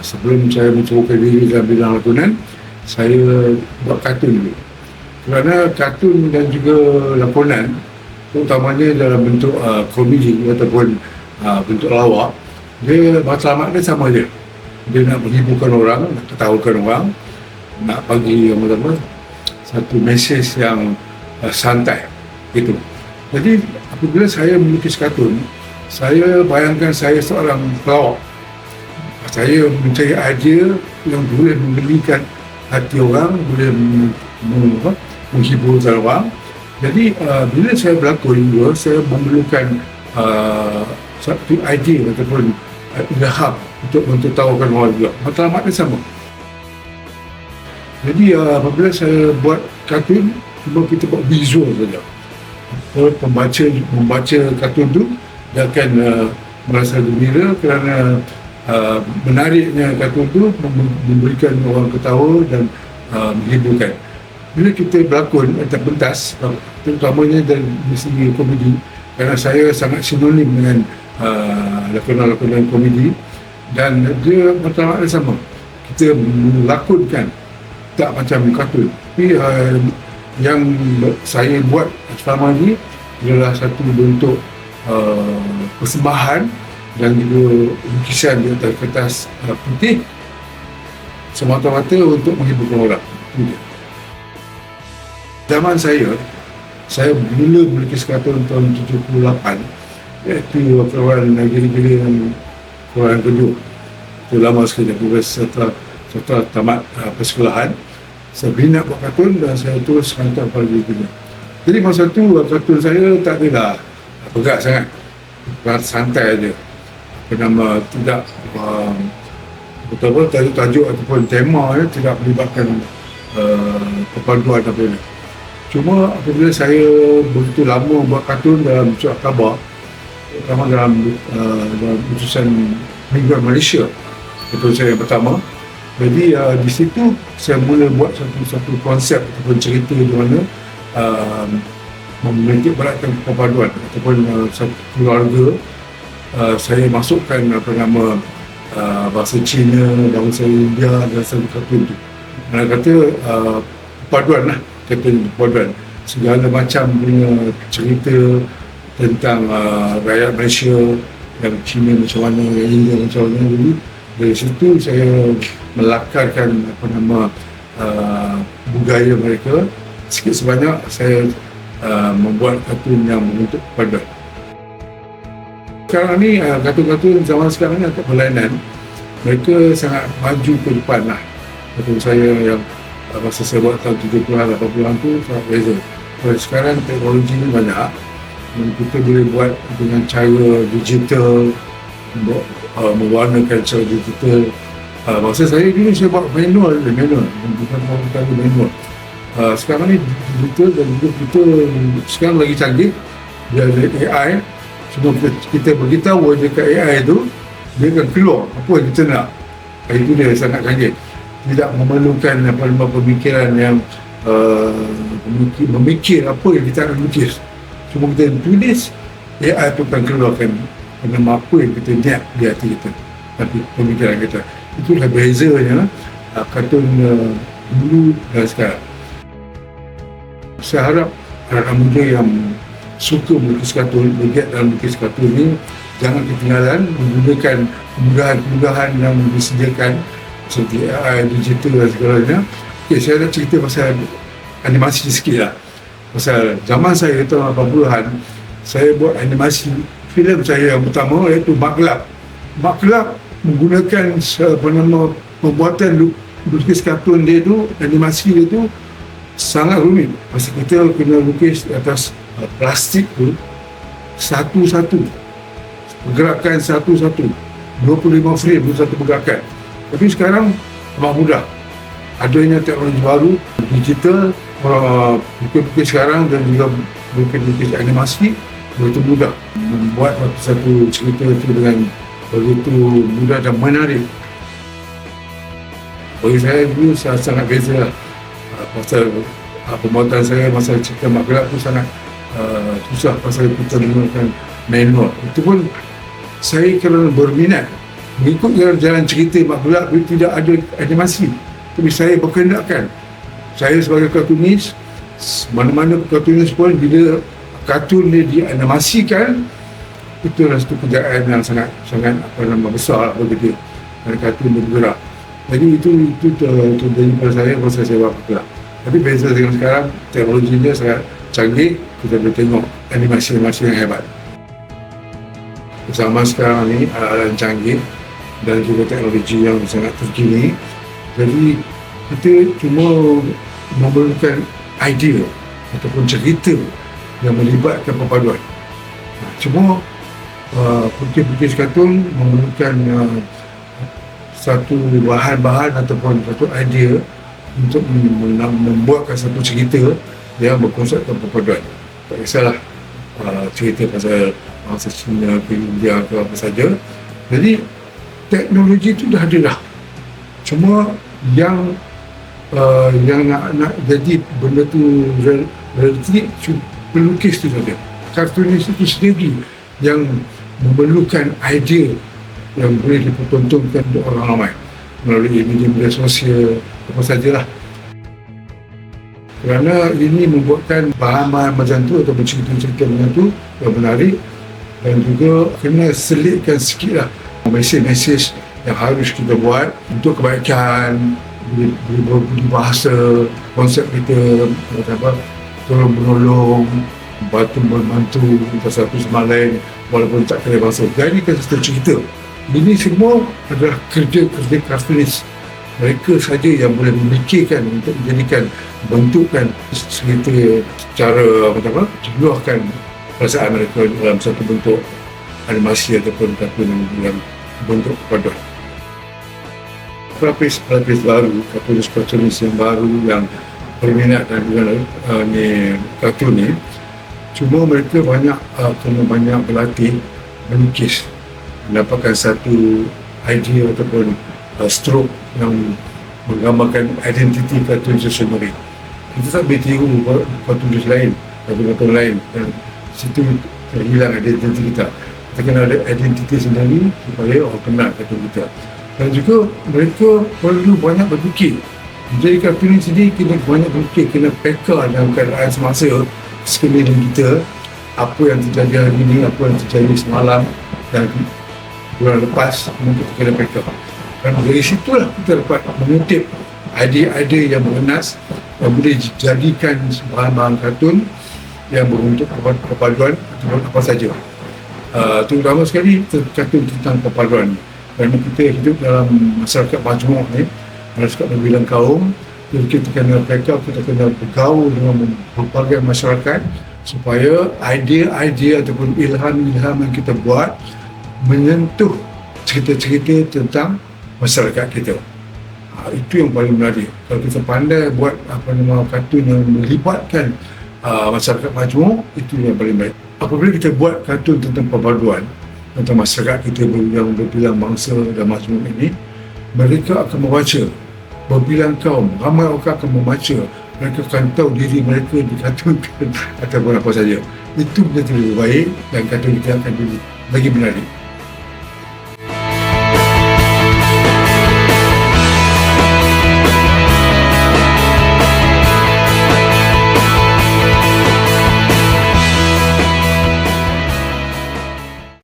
sebelum saya mencoba diri dalam bidang lakonan saya buat kartun dulu. Kerana kartun dan juga lakonan terutamanya dalam bentuk uh, komedi ataupun uh, bentuk lawak dia matlamat dia sama je. Dia nak menghiburkan orang nak ketawakan orang nak bagi yang pertama satu mesej yang uh, santai. Itu. Jadi apabila saya melukis kartun saya bayangkan saya seorang pelawak saya mencari idea yang boleh menggelikan hati orang boleh menghibur orang jadi uh, bila saya berlakon dua saya memerlukan uh, satu idea ataupun uh, ilham untuk mentertawakan orang juga. Matlamatnya sama. Jadi uh, apabila saya buat kartun cuma kita buat visual saja. Pembaca membaca kartun tu dia akan uh, merasa gembira kerana uh, menariknya kartun tu memberikan orang ketawa dan uh, menghiburkan. Bila kita berlakon atau pentas terutamanya dari segi komedi kerana saya sangat sinonim dengan uh, lakonan-lakonan komedi dan dia matlamat sama. Kita melakonkan tak macam kartun. Tapi uh, yang saya buat selama ini adalah satu bentuk uh, persembahan dan juga lukisan di atas kertas uh, putih semata-mata untuk menghiburkan orang. Itu Zaman saya, saya mula melukis kartun tahun 78 iaitu kawan gila-gila yang kawan kedua. Itu lama sekali setelah setelah tamat uh, persekolahan. Saya minat buat kartun dan saya terus hantar pada diri jadi masa tu kartun saya tak adalah pegat sangat. Berat santai aja apa nama tidak uh, betul-betul tajuk, tajuk ataupun tema ya, tidak melibatkan uh, perpaduan apa ini cuma apabila saya begitu lama buat kartun dalam surat khabar terutama dalam, uh, dalam utusan mingguan Malaysia itu saya yang pertama. Jadi uh, di situ saya mula buat satu satu konsep ataupun cerita di mana uh, memiliki beratkan perpaduan ataupun uh, satu keluarga uh, saya masukkan apa nama uh, bahasa Cina, bahasa India dan satu kartun itu. Mana kata uh, perpaduan lah kata perpaduan segala macam punya cerita tentang uh, rakyat Malaysia yang Cina macam mana, yang India macam mana. Jadi dari situ saya melakarkan apa nama uh, budaya mereka. Sikit sebanyak saya uh, membuat kartun yang membentuk pada sekarang ni uh, kartun-kartun zaman sekarang ni agak berlainan. Mereka sangat maju ke depan lah. Kartun saya yang uh, masa saya buat tahun 70-an 80-an tu sangat beza. So, sekarang teknologi ni banyak dan kita boleh buat dengan cara digital uh, mewarnakan secara digital. Uh, masa saya dulu saya buat manual manual. Bukan bukan manual. Uh, sekarang ni digital dan juga kita sekarang lagi canggih. Dia ada AI cuma kita, kita beritahu dekat AI tu dia akan keluar apa yang kita nak. Itu dia sangat canggih tidak memerlukan apa nama pemikiran yang uh, memikir, memikir apa yang kita nak lukis cuma kita tulis AI tu akan keluarkan nama apa yang kita niat di hati kita. Tapi pemikiran kita. Itulah bezanya uh, kartun uh, dulu dan sekarang. Saya harap anak muda yang suka melukis kartun, bergiat dalam melukis kartun ini jangan ketinggalan menggunakan kemudahan-kemudahan yang disediakan seperti AI, digital dan segalanya okay, saya nak cerita pasal animasi sikit lah pasal zaman saya tahun 80-an saya buat animasi filem saya yang pertama iaitu Mak Gelap. Mak Gelap menggunakan nama pembuatan lukis kartun dia tu, animasi dia tu sangat rumit. Pasal kita kena lukis atas plastik tu satu-satu. Pergerakan satu-satu. 25 frame untuk satu pergerakan. Tapi sekarang memang mudah. Adanya teknologi baru, digital, uh, lukis sekarang dan juga lukis animasi begitu mudah membuat satu cerita itu dengan begitu mudah dan menarik bagi saya dulu saya sangat beza lah. Uh, pasal uh, pembuatan saya masa cerita Mak Gelap tu sangat uh, susah pasal kita menggunakan manual itu pun saya kerana berminat mengikut jalan, cerita mak pula tidak ada animasi. Tapi saya berkendakan saya sebagai kartunis mana-mana kartunis pun bila kartun dia dianimasikan adalah satu kerjaan yang sangat sangat apa nama besar begitu dan kartun bergerak. Jadi itu itu terjadi pada saya masa saya buat tapi beza dengan sekarang teknologinya sangat canggih kita boleh tengok animasi-animasi yang hebat. Zaman sekarang ni alat canggih dan juga teknologi yang sangat terkini. Jadi kita cuma memerlukan idea ataupun cerita yang melibatkan perpaduan. Cuma uh, putih-putih kartun memerlukan uh, satu bahan-bahan ataupun satu idea untuk membuatkan satu cerita yang berkonsepkan perpaduan tak kisahlah. Uh, cerita pasal bangsa ke India ke apa saja. Jadi teknologi itu dah ada dah. Cuma yang uh, yang nak, nak jadi benda tu realistik pelukis tu saja. Kartunis itu sendiri yang memerlukan idea yang boleh dipertontonkan untuk orang ramai. Melalui media-media sosial apa sajalah kerana ini membuatkan bahan-bahan macam tu atau cerita-cerita macam tu yang menarik dan juga kena selitkan sikit lah mesej-mesej yang harus kita buat untuk kebaikan berbudi bahasa konsep kita apa tolong menolong bantu membantu satu sama lain walaupun tak kena bangsa jadi kan satu cerita. Ini semua adalah kerja-kerja kartunis mereka saja yang boleh memikirkan untuk menjadikan bentukan cerita cara apa apa jeluahkan perasaan mereka dalam satu bentuk animasi ataupun kartun dalam bentuk paduan pelapis-pelapis baru kartunis-kartunis yang baru yang berminat dan juga uh, ni kartun ni cuma mereka banyak uh, kena banyak berlatih melukis mendapatkan satu idea ataupun uh, stroke yang menggambarkan identiti kartun itu sendiri kita tak boleh tiru kartun lain kartun-kartun lain. Dan situ terhilang identiti kita. Kita kena ada identiti sendiri supaya orang kenal kartun kita. Dan juga mereka perlu banyak berfikir. Jadi kartun ini sendiri kena banyak berfikir kena peka dalam keadaan semasa sekeliling kita apa yang terjadi hari ini apa yang terjadi semalam dan bulan lepas. Mungkin kita kena peka dan dari situlah kita dapat mengutip idea-idea yang bernas yang boleh dijadikan bahan-bahan kartun yang beruntuk perpaduan ataupun apa saja. Uh, terutama sekali kartun tentang perpaduan kerana kita hidup dalam masyarakat majmuk ni masyarakat berbilang kaum jadi kita kena backup, kita kena bergaul dengan berbagai masyarakat supaya idea-idea ataupun ilham-ilham yang kita buat menyentuh cerita-cerita tentang masyarakat kita. Ha, itu yang paling menarik. Kalau kita pandai buat apa nama kartun yang melibatkan uh, masyarakat majmuk, itu yang paling baik. Apabila kita buat kartun tentang perpaduan, tentang masyarakat kita yang berbilang bangsa dan majmuk ini mereka akan membaca berbilang kaum ramai orang akan membaca mereka akan tahu diri mereka dikatakan ataupun apa saja itu menjadi lebih baik dan kata kita akan lagi menarik